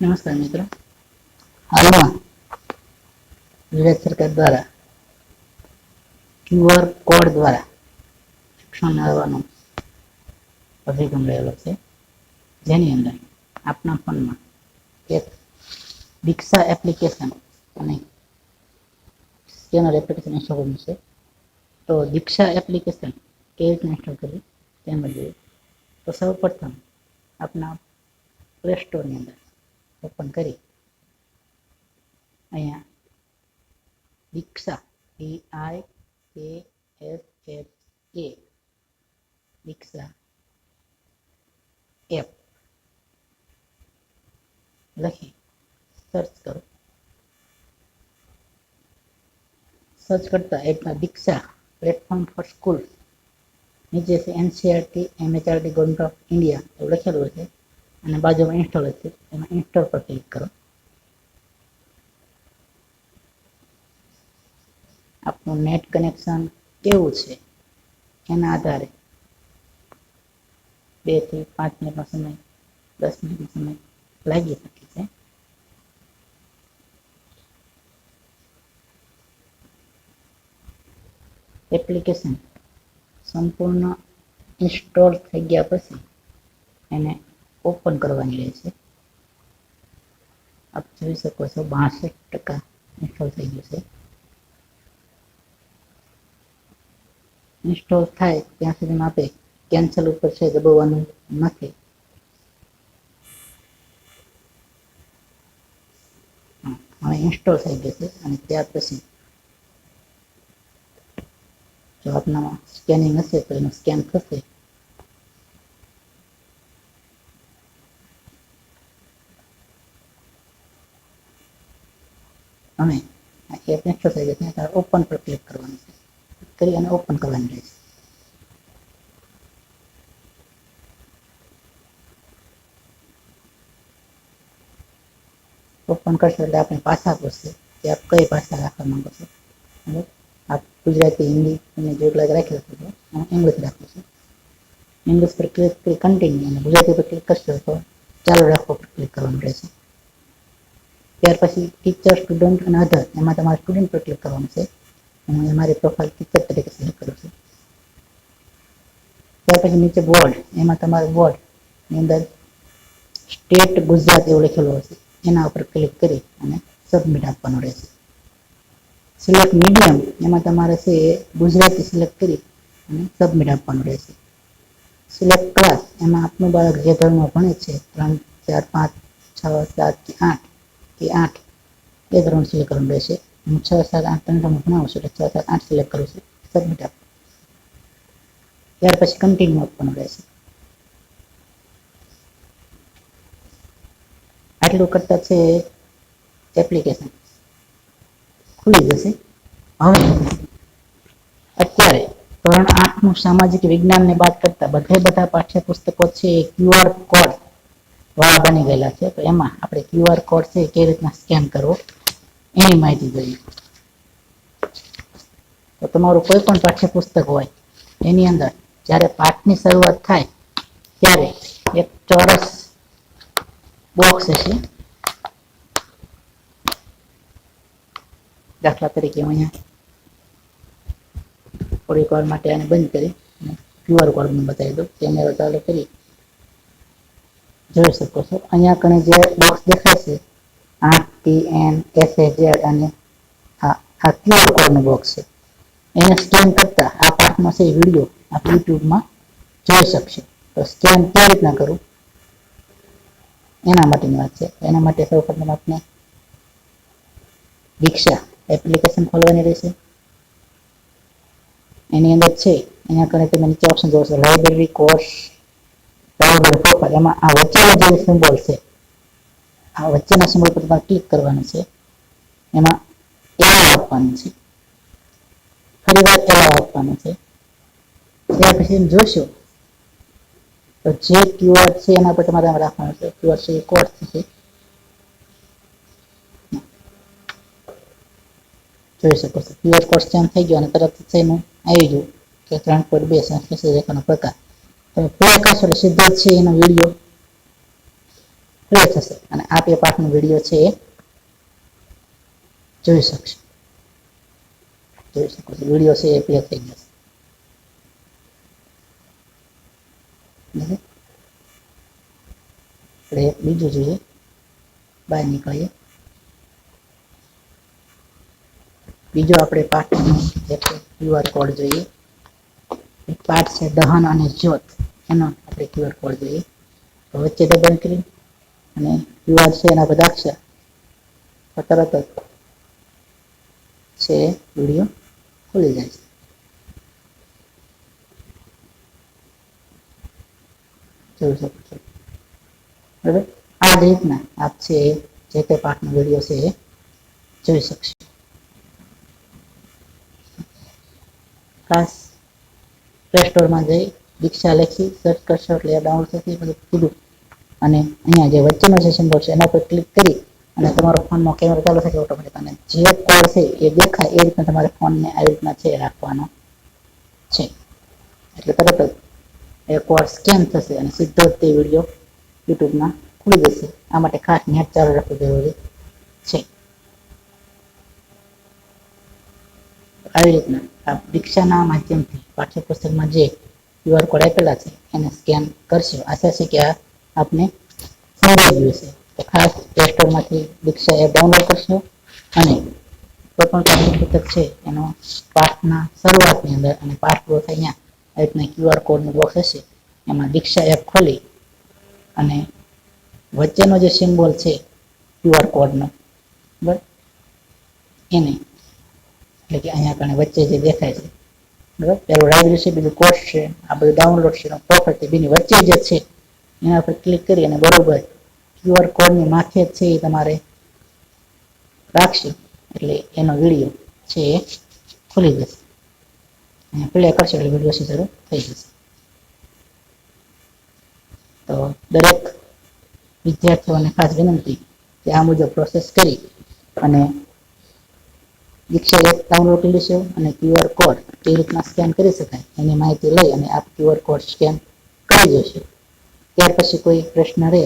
નમસ્કાર મિત્રો હાલમાં ગુજરાત સરકાર દ્વારા ક્યુઆર કોડ દ્વારા શિક્ષણ મેળવવાનો અભિગમ રહેલો છે જેની અંદર આપના ફોનમાં એક દીક્ષા એપ્લિકેશન અને સ્કેનર એપ્લિકેશન ઇન્સ્ટોલ કરવું છે તો દીક્ષા એપ્લિકેશન કેવી રીતના ઇન્સ્ટોલ કરવી તેમ જોઈએ તો સૌ પ્રથમ આપના પ્લે સ્ટોરની અંદર ઓપન કરી અહીંયા Diksha D I K S H A Diksha app લખી સર્ચ કરો સર્ચ કરતા એપમાં દીક્ષા પ્લેટફોર્મ ફોર સ્કૂલ નીચે છે NCERT MHRD government of India એવું લખેલું છે અને બાજુમાં ઇન્સ્ટોલ છે. એમાં ઇન્સ્ટોલ પર ક્લિક કરો. આપણું નેટ કનેક્શન કેવું છે? એના આધારે બેથી પાંચ મિનિટનો સમય, દસ મિનિટનો સમય લાગી શકે છે. એપ્લિકેશન સંપૂર્ણ ઇન્સ્ટોલ થઈ ગયા પછી એને ઓપન કરવાની રહે છે. આપ જોઈ શકો છો બાસઠ ટકા ઇન્સ્ટોલ થઈ ગયું છે. ઇન્સ્ટોલ થાય ત્યાં સુધીમાં આપે કેન્સલ ઉપર છે, દબાવવાનું નથી. હવે ઇન્સ્ટોલ થઈ ગયું છે અને ત્યાર પછી જો આપનામાં સ્કેનિંગ હશે તો એનું સ્કેન થશે. આ એપ થઈ જશે ત્યારે ઓપન પર ક્લિક કરવાનું છે. કરી અને ઓપન કરવાની રહેશે ઓપન કરશો એટલે આપણે ભાષા પૂછશે કે આપ કઈ ભાષા રાખવા માંગો છો? આપ ગુજરાતી, હિન્દી અને જેટલા રાખી શકો છો ઇંગ્લિશ રાખું છું. ઇંગ્લિશ પર ક્લિક કરી કન્ટિન્યુ અને ગુજરાતી પર ક્લિક કરશો તો ચાલુ રાખવા પર ક્લિક કરવાનું રહેશે. ત્યાર પછી ટીચર સ્ટુડન્ટ અને અધર એમાં તમારે સ્ટુડન્ટ પર કરવાનું છે. હું અમારી પ્રોફાઇલ ટીચર તરીકે સિલેક્ટ કરું છું. ત્યાર પછી નીચે બોર્ડ એમાં તમારે બોર્ડની અંદર સ્ટેટ ગુજરાત એવું લખેલું હશે. એના ઉપર ક્લિક કરી અને સબમિટ આપવાનું રહેશે. સિલેક્ટ મીડિયમ એમાં તમારે છે ગુજરાતી સિલેક્ટ કરી અને સબમિટ આપવાનું રહેશે. સિલેક્ટ ક્લાસ એમાં આપનું બાળક જે ધોરણમાં ભણે છે, ત્રણ, ચાર, પાંચ, છ, સાત કે આઠ કે આઠ એ ધોરણ સિલેક્ટ કરવાનું રહેશે. હું છ સાત આઠ ત્રણ ધોરણ ભણાવું છું એટલે છ સાત આઠ સિલેક્ટ કરું છું. સબમિટ આપ. ત્યાર પછી કન્ટિન્યુ આપવાનું રહેશે. આટલું કરતા છે એપ્લિકેશન ખુલી જશે. હવે અત્યારે ધોરણ આઠનું સામાજિક વિજ્ઞાનને બાદ કરતા બધે બધા પાઠ્યપુસ્તકો છે ક્યુઆર કોડ વાળા બની ગયેલા છે. તો એમાં આપણે ક્યુઆર કોડ છે કેવી રીતના સ્કેન કરવો, એની માહિતી જોઈએ. તો તમારું કોઈ પણ પાઠ્યપુસ્તક હોય, એની અંદર જ્યારે પાઠની શરૂઆત થાય, ત્યારે એક ચોરસ બોક્સ હશે. દાખલા તરીકે હું અહીંયા થોડીક વાર માટે આને બંધ કરી ક્યુઆર કોડ બતાવી દઉં. કેમેરો ચાલુ કરી જોઈ શકો છો. અહીંયા કણે જે બોક્સ દેખાય છે આ ટી એન એફ એ અને આ ક્યુઆર કોડનું બોક્સ છે. એને સ્કેન કરતા આ પાઠનો છે વીડિયો આપ યુટ્યુબમાં જોઈ શકશે. તો સ્કેન કેવી રીતના કરવું? એના માટેની વાત છે. એના માટે સૌ પ્રથમ આપણે દીક્ષા એપ્લિકેશન ખોલવાની રહેશે. એની અંદર છે એના કારણે તમે નીચે ઓપ્શન જોશો લાઇબ્રેરી કોર્સ પ્રોફાઇલ એમાં આ વચ્ચેનો જે સિમ્બોલ છે, આ વચ્ચેના સિમ્બોલ પર તમારે ક્લિક કરવાનું છે. એમાં એલાવ આપવાનું છે. ફરી વાર એલાવ આપવાનું છે. ત્યાર પછી જોશો, તો જે ક્યુઆર છે એના પર તમારે રાખવાનું છે. ક્યુઆર છે એ કોડ છે જોઈ શકો છો. ક્યુઆર કોડ સ્કેન થઈ ગયો અને તરત જ એનું આવી ગયું. કે ત્રણ પોઈન્ટ બે સંશ્લેષણ રેખાનો પ્રકાર. એટલે સીધો છે એનો વીડિયો પ્લે થશે અને આ બે પાઠનો વીડિયો છે એ જોઈ શકશો જોઈ શકો છો વીડિયો છે એ પ્લે થઈ જશે આપણે બીજું જોઈએ બહાર નીકળીએ બીજો આપણે પાઠનો ક્યુઆર કોડ જોઈએ પાઠ છે, દહન અને જ્યોત. એનો આપણે ક્યુઆર કોડ જોઈએ. વચ્ચે ડબલ ક્લિક અને ક્યુઆર છે, એના બધા અક્ષર. તરત જ છે, વીડિયો ખુલી જાય છે. જોઈ શકો છો. બરાબર? આ જ રીતના આપ છે, જે તે પાઠનો વીડિયો છે, એ જોઈ શકશો. ખાસ પ્લે સ્ટોરમાં જઈ, દીક્ષા લખી સર્ચ કરશો એટલે ડાઉનલોડ થશે બધું કીધું અને અહીંયા જે વચ્ચેનો જે સિમ્બોલ છે, એના પર ક્લિક કરી અને તમારો ફોનનો કેમેરો ચાલુ થશે ઓટોમેટિક અને જે કોડ છે, એ દેખાય, એ રીતના તમારે ફોનને આવી રીતના છે રાખવાનો છે. એટલે તરત જ એ કોડ સ્કેન થશે અને સીધો જ તે વીડિયો યુટ્યુબમાં ખુલી જશે. આ માટે ખાસ નેટ ચાલુ રાખવું જરૂરી છે. આવી રીતના. આ દીક્ષાના માધ્યમથી પાઠ્યપુસ્તકમાં જે ક્યુઆર કોડ આપેલા છે, એને સ્કેન કરશો. આશા છે કે આ આપને સમજાઈ ગયું છે તો ખાસ પ્લે સ્ટોરમાંથી દીક્ષા એપ ડાઉનલોડ કરશો અને કોઈ પણ પાઠ્યપુસ્તક છે, એનો પાઠના શરૂઆતની અંદર અને પાઠ પૂરો થાય અહીંયા આ રીતના ક્યુઆર કોડનું બોક્સ હશે, એમાં દીક્ષા એપ ખોલી અને વચ્ચેનો જે સિમ્બોલ છે ક્યુઆર કોડનો બરાબર? એને એટલે કે અહીંયા કણે વચ્ચે જે દેખાય છે. બરાબર? પેલું લાઇબ્રેરી છે બીજું કોર્સ છે. આ બધું ડાઉનલોડ છે પ્રોપર્ટી બીની વચ્ચે જે છે. એના પર ક્લિક કરી અને બરોબર ક્યુઆર કોડની માથે છે એ તમારે રાખશે. એટલે એનો વીડિયો છે એ ખુલી જશે. અને પ્લે કરશે એટલે વીડિયો શરૂ થઈ જશે. તો દરેક વિદ્યાર્થીઓને ખાસ વિનંતી કે આ મુજબ પ્રોસેસ કરી અને દીક્ષા ડાઉનલોડ લેશો અને ક્યુઆર કોડ કેવી રીતના સ્કેન કરી શકાય એની માહિતી લઈ અને આપ ક્યુઆર કોડ સ્કેન કરી જશો ત્યાર પછી કોઈ પ્રશ્ન રહે